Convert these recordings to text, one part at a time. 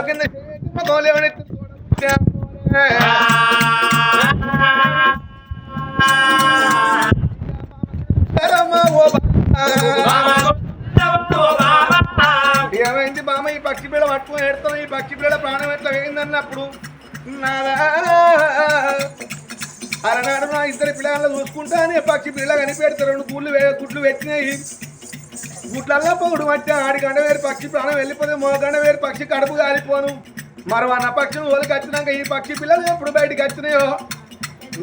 కింద ఏమైంది బామ ఈ పక్షి పిల్ల పట్టుకొని ఎడతాం ఈ పక్షి పిల్ల ప్రాణం ఎట్లా వేయిందన్నప్పుడు నాదా అలనాడు నా ఇద్దరు పిల్లలు చూసుకుంటానే పక్షి పిల్ల కనిపెడతారు. రెండు గుడ్లు గుడ్లు పెట్టినాయి. గుట్లల్లో పొగుడు మట్టి ఆడి గంట వేరు పక్షి ప్రాణం వెళ్ళిపోతే మో గంట వేరు పక్షి కడుపు కాలిపోను. మరో అన్న పక్షి ఓలికి వచ్చినాక ఈ పక్షి పిల్లలు ఎప్పుడు బయటికి వచ్చినాయో?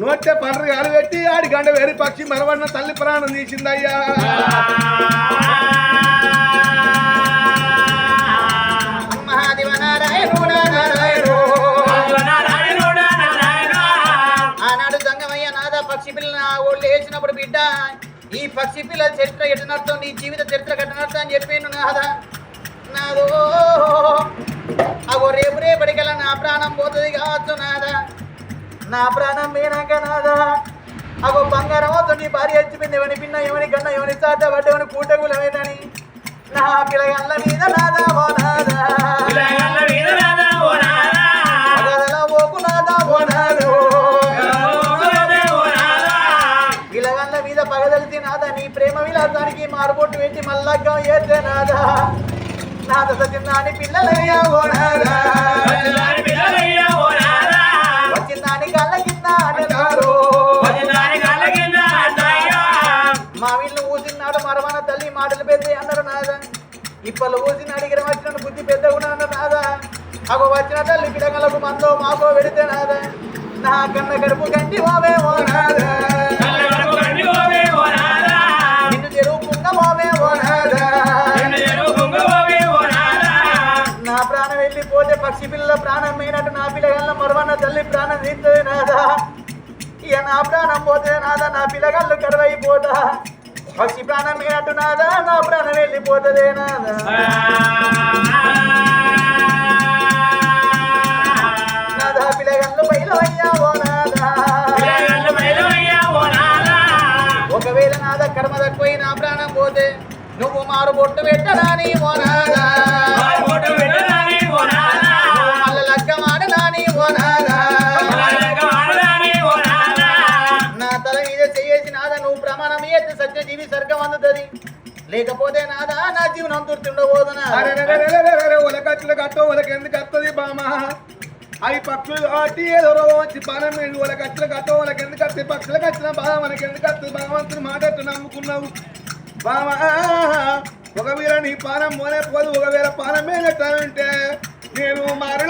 నోటే పండ్రు గాలి పెట్టి ఆడి గంట వేరు పక్షి మరవన్న తల్లి ప్రాణం తీసిందయ్యా. మహాదేవ నారాయణుడా నారాయణు ఆనాడు గంగమయ్య నాద పక్షి పిల్ల నా ఒళ్ళు వేసినప్పుడు బిడ్డ ఈ పక్షి పిల్ల చరిత్ర ఎట్టనర్థం నీ జీవిత చరిత్ర కట్టనర్థం అని చెప్పాను కదా నాదో. అగో రేపు రేపటికల్లా నా ప్రాణం పోతుంది కావచ్చు నాదా. నా ప్రాణం మీనాక నాదా. అగో బంగారం వద్దు నీ భార్య ఎచ్చిపోయింది ఎవని పిన్న ఎవని గన్న ఎవని చాట పడ్డవని కూటగులమేదని నా పిల్లగల్ల మీద నాదా ఓ నాదా. పెట్టి మల్లగ్గం ఏతే నాదా నాద సత్యనాని పిల్లలయ్యా ఓడారా వచ్చిందాని కళ్ళ కింద మా వీళ్ళు ఊసినాడు మరవన తల్లి మాటలు పెద్ద అన్నారు నాదా. ఇప్పలు ఊసిన అడిగిన వచ్చిన బుద్ధి పెద్ద అన్నారు నాదా. అగో వచ్చిన తల్లి పిల్లగలకు మందో మాకో పెడితే నాదా. నా కన్న గడుపు గంటి ఓవే ఓ పక్షి పిల్లల ప్రాణం పోయినట్టు నా పిల్లగల్ల మరవన్న తల్లి ప్రాణం తీస్తుంది నాదా? ఇక నా ప్రాణం పోతే నాదా? నా పిల్లగల్లు కరువైపోతా పక్షి ప్రాణం పోయినట్టు నాదా? నా ప్రాణం వెళ్ళిపోతుందే నాదా? నాదా పిల్లగల్లు బయలు అయ్యావో నాదా? ఒకవేళ నాద కర్మ తక్కువై నా ప్రాణం పోతే నువ్వు మారు బొట్టు పెట్టడాని ఓ నాదా? లేకపోతే నాదా? నా జీవనం తుర్తుండబోదు నాదా ఒలకచ్చులు కట్టో ఒలకెందుకు వస్తుంది బామ? అవి పక్షులు కాబట్టి ఏదో వచ్చి బాణం వేడు మీద ఒలకచ్చులు కట్టో వాళ్ళకి ఎందుకు వస్తాయి పక్షులకు వచ్చిన బాధ మనకి ఎందుకు వస్తుంది భగవంతుని మాట నమ్ముకున్నావు? బామ ఒకవేళ నీ పానం పోనే పోదు ఒకవేళ పానం మీద ఉంటే నేను మారణ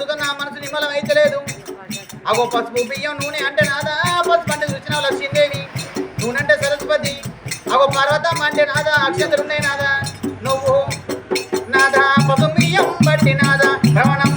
ప్రస్తుతం నా మనసు నిమ్మలం అయితలేదు అగో పసుపు బియ్యం నూనె అంటే నాదా? పసుపు అంటే చూసిన లక్ష్మీదేవి? నూనె అంటే సరస్వతి. అగో పర్వతం అంటే నాదా? అక్షంతలు ఉన్నాయి నాదా? నువ్వు నాదా? నా బియ్యం బట్టి నాదా? భ్రమణం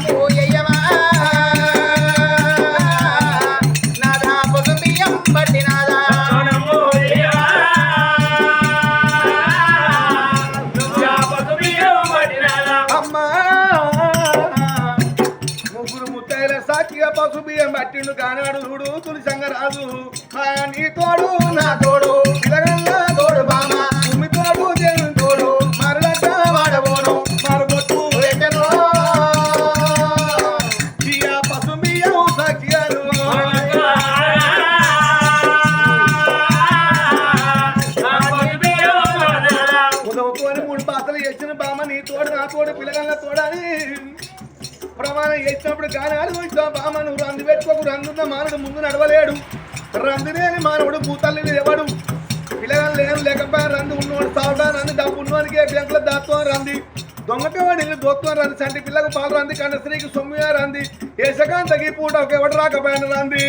దొంగటవాడు దోత్వం రంది సంటి పిల్లకు పాలు రంది కండ స్త్రీకి సొమ్మిగా రంది. ఏసకాన్ తగి పూట ఒక ఎవడు రాకపోయాను రంది.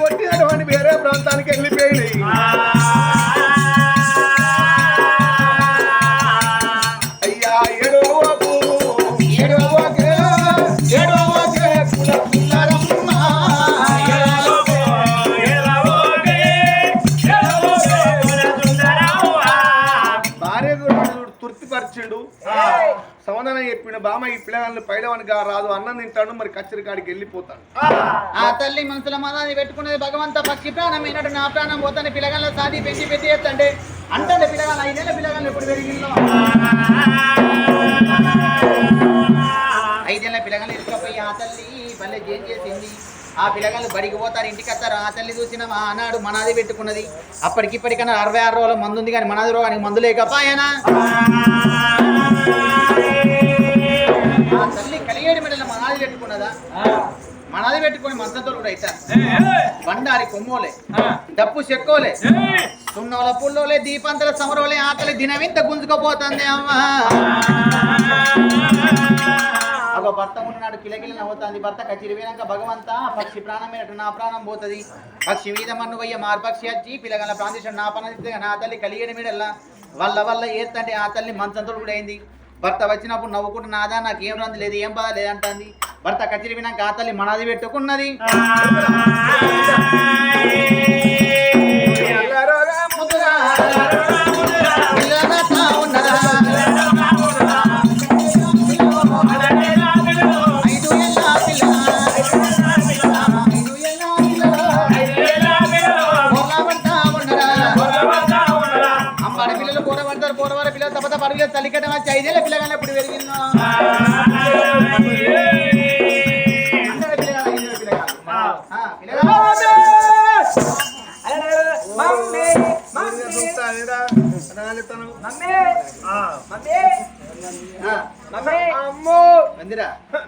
కొట్టి అటువంటి వేరే ప్రాంతానికి వెళ్ళి పిల్లగాళ్ళు పైడవనిగా రాదు అన్నం తింటాడు మరి కచ్చరి కాడికి వెళ్ళిపోతాడు. ఆ తల్లి మనసుల మనాన్ని పెట్టుకునేది భగవంత పక్షి ప్రాణం అయినట్టు నా ప్రాణం పోతాను పిల్లగాళ్ళ సాది పెట్టి పెట్టి ఎత్తండి అంటే పిల్లగాళ్ళు ఐదేళ్ళ పిల్లగాళ్ళు ఎప్పుడు పెరిగిందో ఐదేళ్ళ పిల్లగాళ్ళు ఎత్తుకపోయి ఆ తల్లి పల్లె ఏం చేసింది. ఆ పిల్లగాళ్ళు బడికి పోతారు ఇంటికి వస్తారు ఆ తల్లి చూసిన ఆనాడు మనాది పెట్టుకున్నది. అప్పటికిప్పటికన్నా అరవై ఆరు రోజుల మందు ఉంది కానీ మనాది రోగానికి మందు లేకపోయానా? ఆ తల్లి కలిగేడి మెడల మనాది పెట్టుకున్నదా? మనాది పెట్టుకొని మంచంతో కూడా అవుతారు బండారి కొమ్మోలే డప్పు చెక్కోలే సున్నోల పుల్లోలే దీపంతల సమరోలే ఆకలి దినవింత గుంజుకపోతుంది అమ్మా. ఒక భర్త ఉన్నాడు కిలకిల నవ్వుతుంది భర్త కచిరి పోయినాక భగవంత పక్షి ప్రాణం నా ప్రాణం పోతుంది. పక్షి మీద మన్ను వయ్య మార్పక్షి వచ్చి పిల్లగల ప్రాంతీషం నా పని నా తల్లి కలిగడి మీడల్లా వల్ల వల్ల ఏత్తంటే ఆ తల్లి మంచంతో కూడా అయింది. భర్త వచ్చినప్పుడు నవ్వుకుంటూ నాదా నాకు ఏం రంది లేదు ఏం బాధ లేదంటుంది భర్త కచిరి వినాక ఆ తల్లి మనది పెట్టుకున్నది. తప్ప తప్ప అడుగులు తల్లికట్టం వచ్చి ఐదేళ్ళ పిల్లగానే ఇప్పుడు పెరిగిందో?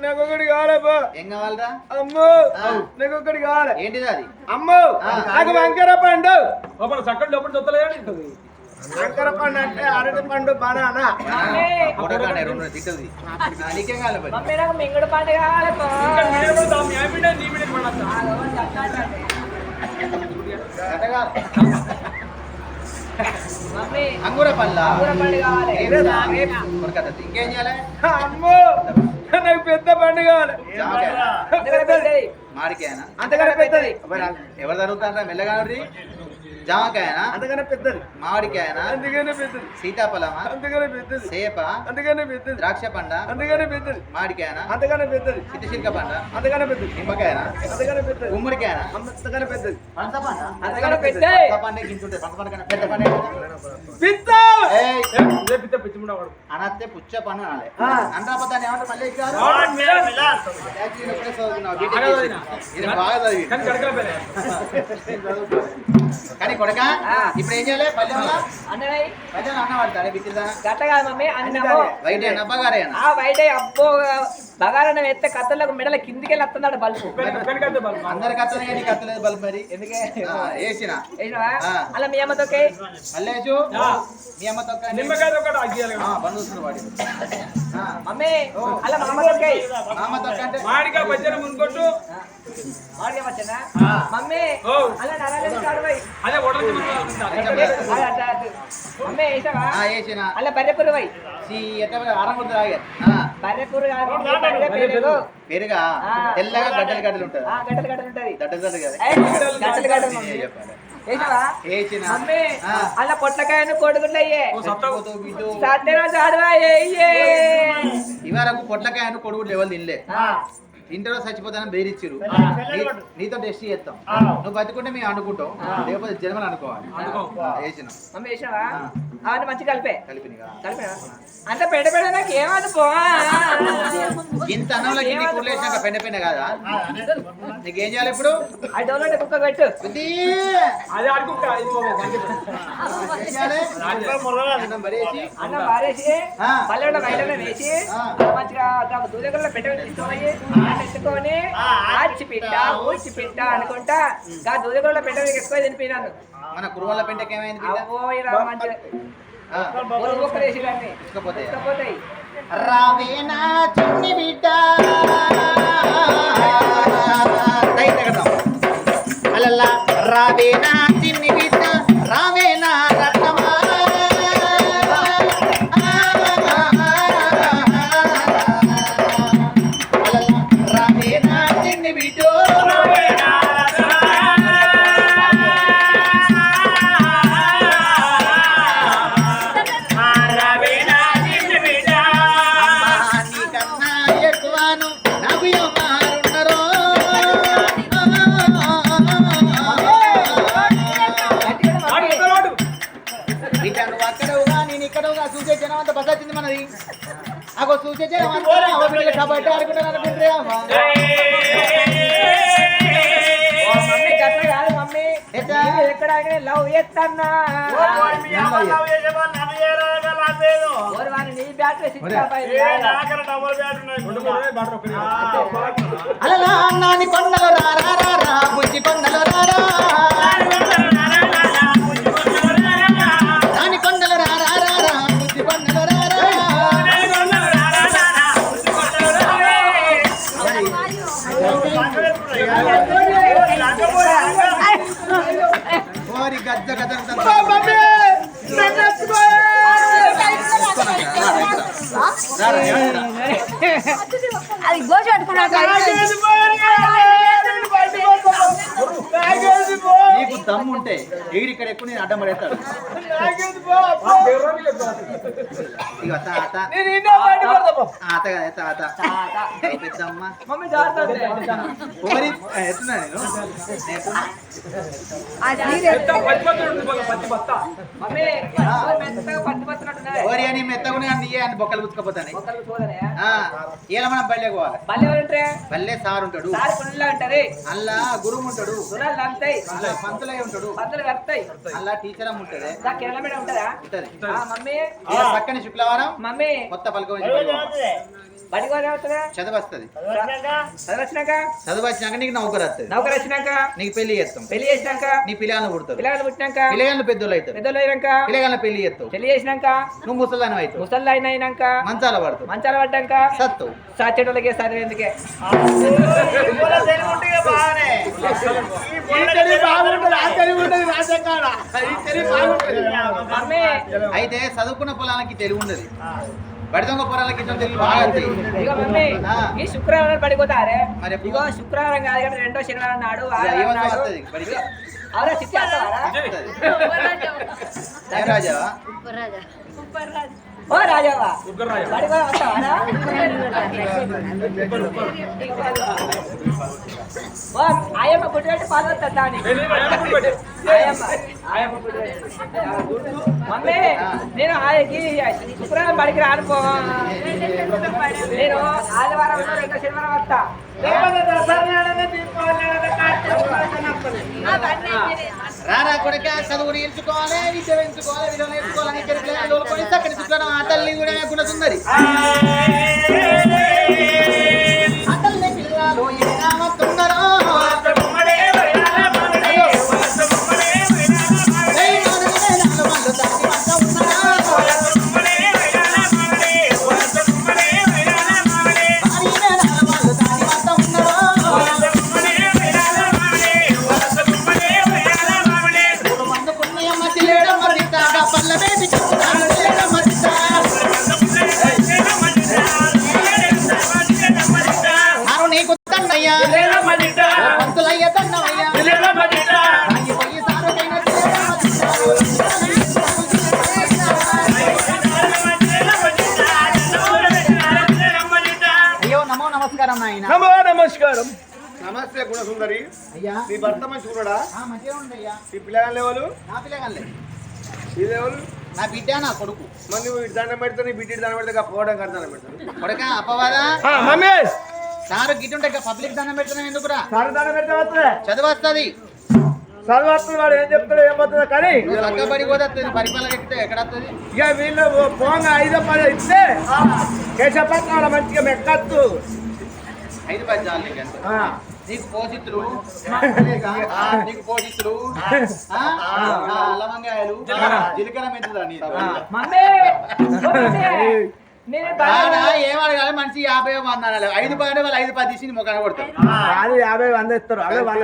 నాకు ఒకటి కావాలబ్బా. ఏం కావాలరా? అమ్మో! ఆ. నాకు ఒకటి కావాలి. ఏంటిది అది? అమ్మో. నాకు వంకర పండు. లోపల చక్కటి లోపల చూస్తలేదు వంకర పండు అంటే అరటి పండు బనానా. మింగుడు పండుగ కావాలి పో. కథ కాదు. మమ్మీ అంగూర కొడకత్తది. ఇంకేం చేయాలి? అమ్మో! నాకు పెద్ద పండు కావాలి. మాడికాయనా? అంతకన్నా పెద్దది. ఎవరు జరుగుతారా మెల్లగా జామకాయనా? అందుకనే పెద్దది. మామిడికాయనా? అందుకనే పెద్దది. సీతాఫలమా? అందుకనే పెద్దది. సేప? అందుకనే పెద్దది. ద్రాక్ష పండ? అందుకనే పెద్దది. మామిడికాయనా? అంతగానే పెద్దది. చిత్తశీలక పండ? అంతగానే పెద్దది. నిమ్మకాయనా? అంతగానే పెద్దది. గుమ్మడికాయనా? అంతగానే పెద్దది. పనస పండ? అంతగానే పెద్ద పనస పండ గింటుంటే పనస పండ కన్నా పెద్ద పండ పిత్త ఏయ్! పిచ్చ పిచ్చిముండా వాడు? అనత్తే పుచ్చ పన్ను అనాలి. అంటాపదాన్ని ఏమంటారు మళ్ళీ బాగా చదివి కానీ కడకలపైన. కానీ కొడక ఆ. ఇప్పుడు ఏం చేయాలి పల్లెంలో అన్నయ్య పల్లెంలో అన్న పడతారే బిత్తిదా గట్ల కాదు మమ్మీ అన్నమో వైట్ అయినా అబ్బగారేనా ఆ బయట అబ్బో బగారన్న ఎత్తే కత్తలకు మెడల కిందికి వస్తున్నాడు బల్బు. అత్తనే కానీ కత్తలేదు బల్బ్. మరి. ఎందుకే? వేసిన. వేసినావా. అలా మీ అమ్మతోకే మల్లేషు ఆ. మీ అమ్మ తొక్క నిమ్మకాయ వాడి. మమ్మీ అలా మా అమ్మతోకే మా అమ్మ తొక్క అంటే వచ్చానా. మమ్మీ ఓ. అలా కాడువై అదే. మమ్మీ వేసావా? బర్రె పురువై ఎట్ట బర్రె పెరుగు. పెరుగా. తెల్లగా గడ్డలు గడ్డలు ఉంటుంది ఉంటది. అలా పొట్లకాయను సత్యరాజు ఆడవా అయ్యే ఇవరకు పొట్లకాయను కొడుకు లెవెల్ తినలే. ఆ. ఇంటర్లో చచ్చిపోతానని. నీ- నీతో టెస్ట్ చేస్తాం. నువ్వు బతుకుంటే మేము అనుకుంటాం. లేకపోతే జన్మలు అనుకోవాలి. మంచి కలిపే. అంత పెద్ద నాకు ఇంత అన్నంలో గిన్నె కూరలేసాక పెండ పెండ కాదా? నీకేం చేయాలి ఇప్పుడు? ఆ డోలో కుక్క పెట్టు. బుద్ధి. అదే అన్నం పారేసి వేసి. మంచిగా దూదగల్లో ఎత్తుకొని ఆచి పిట్ట ఊచి పిట్ట అనుకుంటా. ఆ దూదగల్లో పెట్టమని ఎక్కువ తినిపినాను. మన కురువల పెంటకి ఏమైంది బిడ్డ? అవ్వో ఇలా మంచి ఆ, ఒక్కరేసి దాన్ని తీసుకుపోతాయా? తీసుకుపోతాయి రావేనా చిన్ని బిడ్డ. రావేనా నీ బ్యాట్ వేసి ఇచ్చా పై. రెండు మూడు వేలు బాటలు ఒక్కరే. అలలా నాని కొండలు రారా రారా బుజ్జి కొండలు రారా నేను ఎత్తున్నా. అది పెద్ద పచ్చి పత్తి ఉంటుంది బాగా, పచ్చి బత్త. మమ్మీ ఓరి అని మెత్తగునే అని ఇయ్యే అని బొక్కలు గుచ్చుకపోతాను. ఇలా మనం పోవాలి. బల్లె బల్లే సార్ ఉంటాడు. సారి పుల్ల అంటారు అల్లా గురువు ఉంటాడు. పంతులే ఉంటాడు. అల్లా టీచర్ అమ్మ ఉంటది ఉంటుందా? ఉంటది. ఆ మమ్మీ. పక్కన శుక్రవారం మమ్మీ. కొత్త పలక నీకు నౌకరు వస్తుంది నౌకరు వచ్చినాక నీకు పెళ్ళి చేస్తాం. పెళ్ళి చేసినాక? నీ పిల్లలు పుడతారు. పిల్లలు పుట్టినాక? పెద్దోళ్ళు అవుతారు. అయినాక? పెళ్ళి చేస్తావు. పెళ్ళి చేసినాక? నువ్వు అవుతావు. అయినాక? మంచాల పడతావు. మంచాలు పడ్డాక? సత్తావు. సాచెటోళ్ళకి చదివేందుకే మమ్మీ అయితే చదువుకున్న పొలాలకి తెలివి ఉండదు. బడి దొంగ పొలాలకి ఇట్లా తెలివి బాగా. ఇగో మమ్మీ. ఈ శుక్రవారం పడిపోతారే? మరి? ఇగో శుక్రవారం కాదు కానీ రెండో శనివారం నాడు ఆదివారం అవునా ఏం రాజావా ఓ రాజావా ఆయమ్మ వస్తా ఆయమ్మ. మమ్మీ నేను ఆయకి శుక్రవారం బడికి రానుకో నేను ఆదివారం శనివారం వస్తా. రారా కొడుక చదువు నేర్చుకోవాలి విద్య పెంచుకోవాలి విలువ నేర్చుకోవాలని ఇక్కడ పిల్లలు తోలుకొని అక్కడ చుట్టాను ఆ తల్లి కూడా కూడా సుందరి నమస్కారం. నమస్తే గుణసుందరి. అయ్యా. నీ భర్త మంచి ఉండయ్యా ఈ పిల్లగాళ్ళ ఎవరు నా పిల్లగాళ్ళే నా బిడ్డ నా కొడుకు. మరి నువ్వు ఇటు దండం పెడితే నీ బిడ్డ దండం పెడితే పోవడం కదా దండం పెడతాను కొడక అప్పవాదా మమ్మీ సారు గిట్టుంటే పబ్లిక్ దండం పెడుతున్నాం ఎందుకురా? సార్ దండం పెడితే వస్తుంది. చదువు వస్తుంది. చదువు వాడు ఏం చెప్తాడు ఏం పోతుందో కానీ చక్కబడి పోతే పరిపాలన ఎక్కితే ఎక్కడ వస్తుంది? ఇక వీళ్ళు పోంగా ఐదో పది ఇస్తే కేశపట్నం మంచిగా మెక్కచ్చు ఐదు పది చాలు నీకు పోషితులు ఆ, నీకు పోషితులు లవంగాయలు జీలకర్ర. మెంతుదా ఏమడగాలి మనిషి యాభై వంద ఐదు పది వాళ్ళు ఐదు పది తీసి మొక్కన కొడతారు అది యాభై వంద ఇస్తారు అదే వాళ్ళు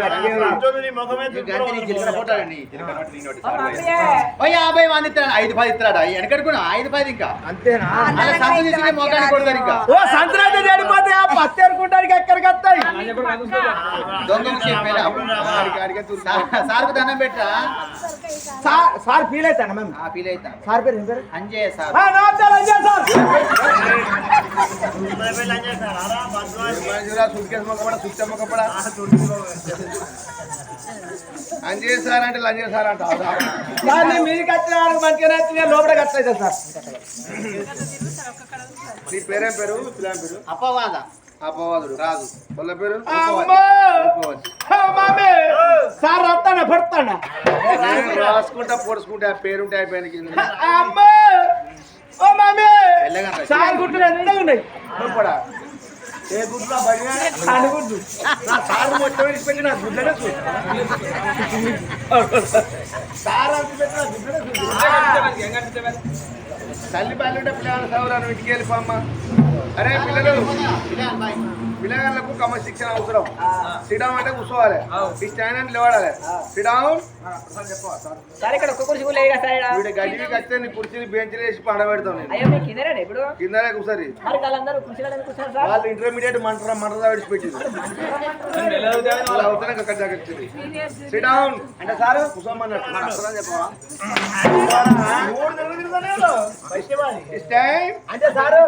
యాభై మంది ఇస్తాడు ఐదు పది ఇస్తాడు వెనకడుకున్నా ఐదు పది ఇంకా అంతేనా అలా సంత తీసి మొక్కని కొడతారు ఇంకా ఓ సంక్రాంతి చెడిపోతే ఆ పత్తి ఎరుకుంటానికి ఎక్కడికి వస్తాయి చెప్పేలా సార్కు దండం పెట్టా సార్ సార్ ఫీల్ అవుతాను మేము ఆ ఫీల్ అవుతా సార్ పేరు ఏం పేరు? అంజయ్య సార్. ఆ, నమస్తే రంజన్ సార్. అంజయ్ సార్ అంటే లంజయ్ సార్ అంట సార్ నేను వచ్చిన వాడికి మంచిగా నచ్చిన లోపలికి వస్తాయి సార్. నీ పేరేం పేరు? పిల్లని పేరు? అప్పవాద అపవాదుడు. రాదు వాళ్ళ పేరు. సార్ వస్తాడా పడతాడా రాసుకుంటా పొడుచుకుంటా ఆ పేరుంటే అయిపోయానికి. సార్ గుట్లు ఎంత ఉన్నాయి? కూడా ఏ గుడ్లా బడిగా అనుకుంటు సార్ మొత్తం విడిచిపెట్టి నా గుడ్లనే సార్ అంత పెట్టి నా గుడ్లనే తల్లి బాలుంటే పిల్లగాళ్ళ సౌరాను ఇంటికి వెళ్ళిపోమ్మ అరే పిల్లలు. పిల్లగాళ్ళకు క్రమశిక్షణ అవసరం. సిడౌన్ అంటే కూర్చోవాలి. ఈ స్టాండ్ అంటే లేవాడాలి సిడౌన్ సార్ ఇక్కడ ఒక్క కుర్చీ లేదు కదా సార్. వీడి గడివి కడితే నీ కుర్చీని బెంచ్లు వేసి పండబెడతావు నేను. అయ్యో మీకు కిందనే ఇప్పుడు? కిందనే కూర్చోరి. మరి వాళ్ళందరూ కుర్చీలో కూర్చున్నారు సార్. వాళ్ళు ఇంటర్మీడియట్ మంటరా మంటరా విడిచిపెట్టింది వాళ్ళు అవుతానే అక్కడ జాగ్రత్త సిట్ డౌన్ అంటే సార్ కూర్చోమన్నట్టు. నాకు అసలు చెప్పవా? టైం అంటే సారు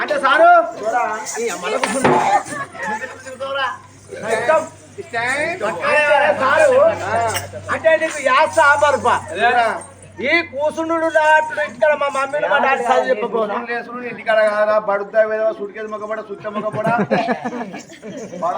అంటే సారు. సారు. అంటే నీకు యాస ఆపరుపా. ఈ కూసుండు ఇక్కడ మా మమ్మీని మా డాడీ చదువు చెప్పబోనా ఇంటికాడ కాదా బడుతా వేదవా సుడికేది మొక్కబడ సుట్ట మొక్కబడ బడా.